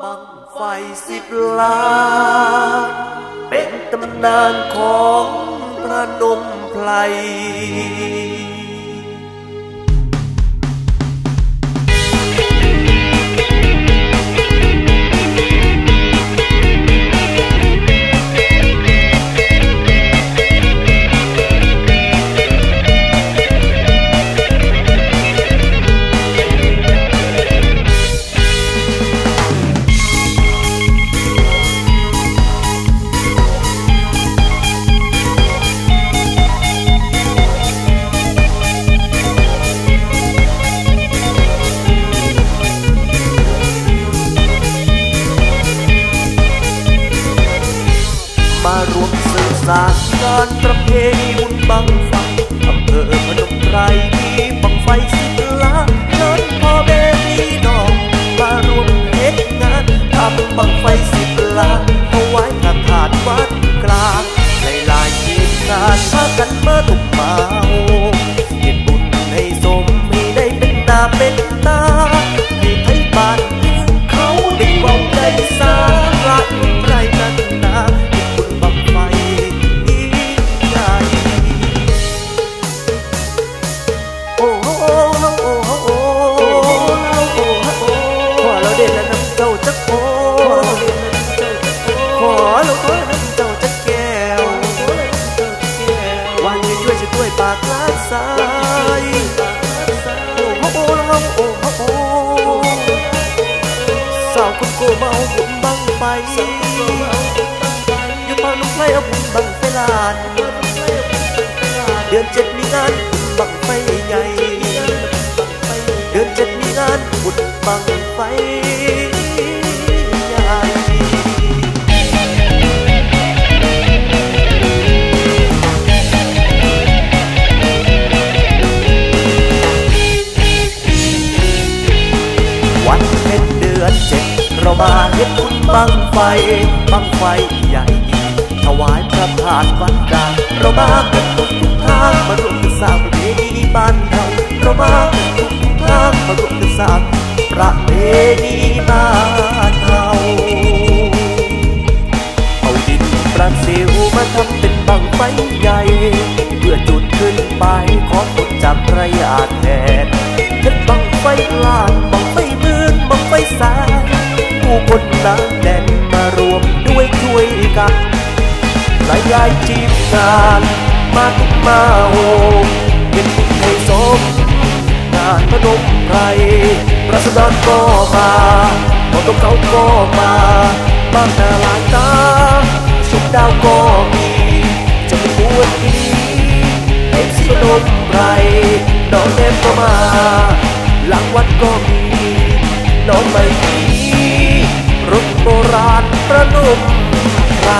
บังไฟสิบล้าน เป็นตำนานของพระนมไพราเป็นตาให้ไทยบ้านเมืองเขาได้เว้าใจสาระไรนั้นนาเฮ็ดบุญบังไฟยิ่งใหญ่โอ้โหโอ้โหโอ้โหโอ้โหขอเราเด่นแล้วน้ำเจ้าจักโอ้ขอเราขอน้ำเจ้าจักแก้ววันนี้ช่วยช่วยด้วยปากลาดสา อยู่ตอนลุกไล่เอาบุญบังไฟลานเดือนเจ็ดมีงานบุญบังไฟใหญ่ เดือนเจ็ดมีงานบุญบังไฟ ไฟบังไฟใหญ่ถวายพระทานวัดกลางเรามากันทุกทุกทางมารวมกันสร้างประเพณีบ้านเราเรามากันทุกทุกทางมารวมกันสร้างประเพณีบ้านเราเอาดินปราซิวมาทำเป็นบังไฟใหญ่ เพื่อจุดขึ้นไปขอผลจากระยะแทนเฮ็ดบังไฟลานบังไฟมืองบังไฟแสนผู้คนนาแน่ายายทีมงานมาทุกมาโฮเห็นบุญให้สมงานพนมไพรปรัศดรก็มาหมอตกเขาก็มาบ้างหน้าลายตาสุดดาวก็มีจะเป็นบวชทีเอ็กซ์พนมไพรน้องแนมก็มา หลังวัดก็มี น้องไม่มีรถโบราณประนมไพร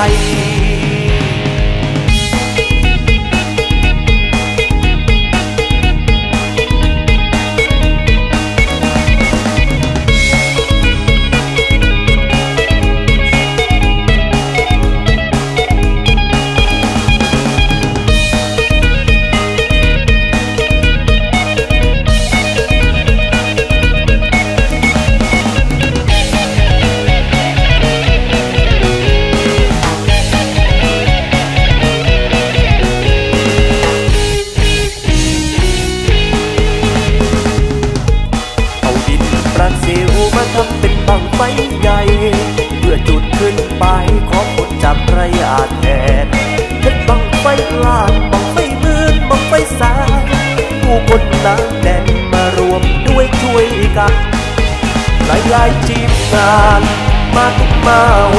ยหลายทีมงานมาทุกมาโฮ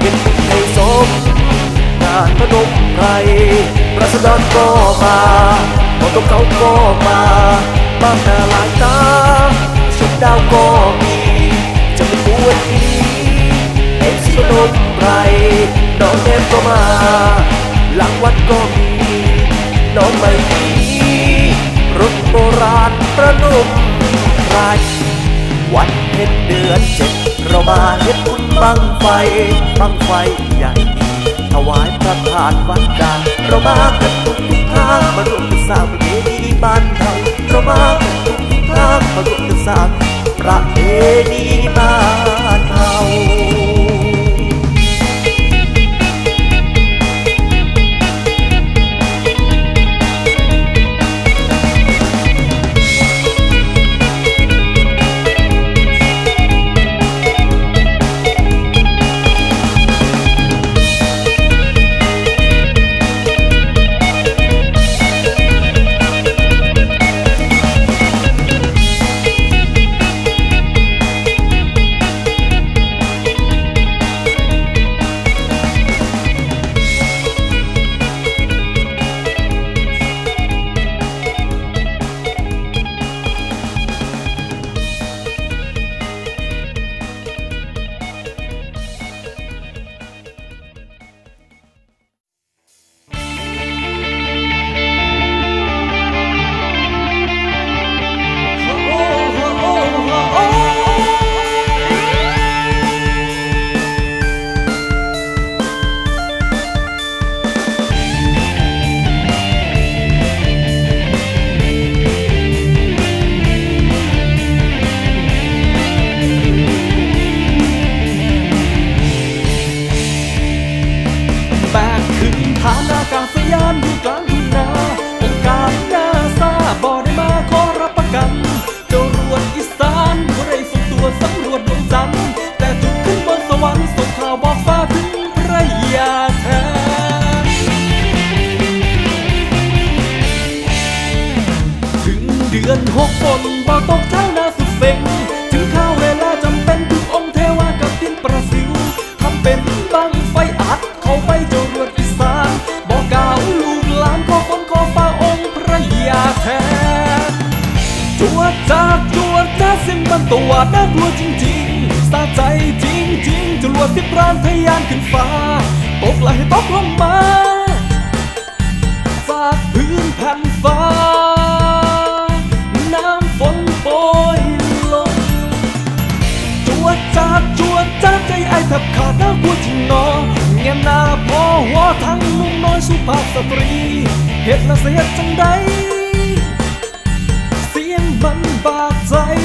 เห็นบุญให้สมงานพนมไพรรัศดรก็มาหมอตกเขาก็มาบ้างหน้าหลายตาสุดดาวก็มี จะเป็นบวชทีเอ็กซ์พนมไพรน้องแนมก็มา หลังวัดก็มี น้องไม่มีรถโบราณประนมไพร วัดเพ็ญเดือนเจ็ดเรามาเฮ็ดบุญบังไฟบังไฟใหญ่ถวายพระทานวัดกลางเรามากันทุกทุกทางมารวมกันสร้างประเพณีบ้านเราเรามากันทุกทุกทางมารวมกันสร้างประเพณีบ้านเรา จากตัวน่ากลัวจริงๆสะใจจริงๆจรวดที่ปราณทะยานขึ้นฟ้า ตกไหลตกลงมาจากพื้นแผ่นฟ้า น้ำฝนโปรยลงจวดจาดจวดจาดใจไอแทบขาดน่ากลัวจริงหนอเงียหน้าพอหัวทั้งนุ่มน้อยสุภาพสตรีเฮ็ดละเสียจังใด เสีย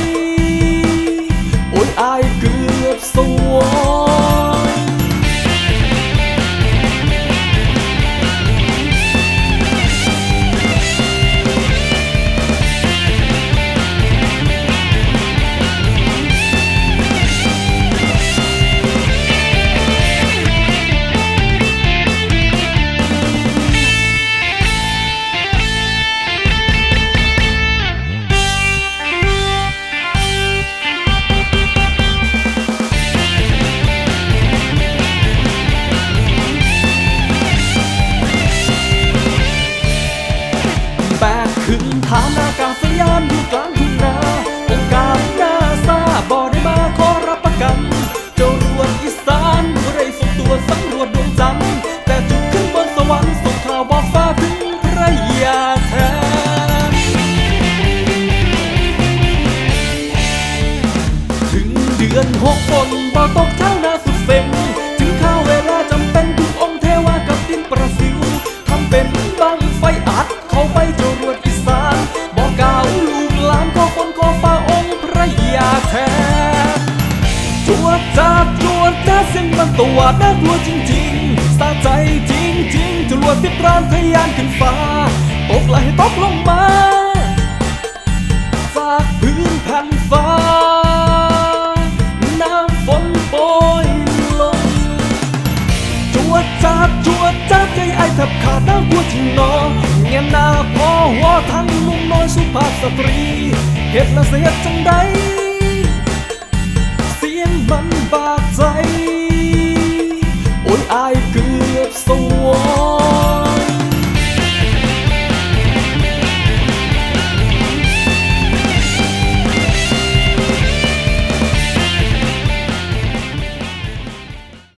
ตัวน่ากลัวจริงๆสะใจจริงๆจรวดที่ปราณทะยานขึ้นฟ้า ตกไหลตกลงมาจากพื้นแผ่นฟ้า น้ำฝนโปรยลง จวดจาดจวดจาดใจไอ้แทบขาดน้ำกลัวจริงหนอเงียหน้าพอหัวทั้งหนุ่มน้อยสุภาพสตรีเฮ็ดละเสียจังใดเสียงมันบาดใจ Oh.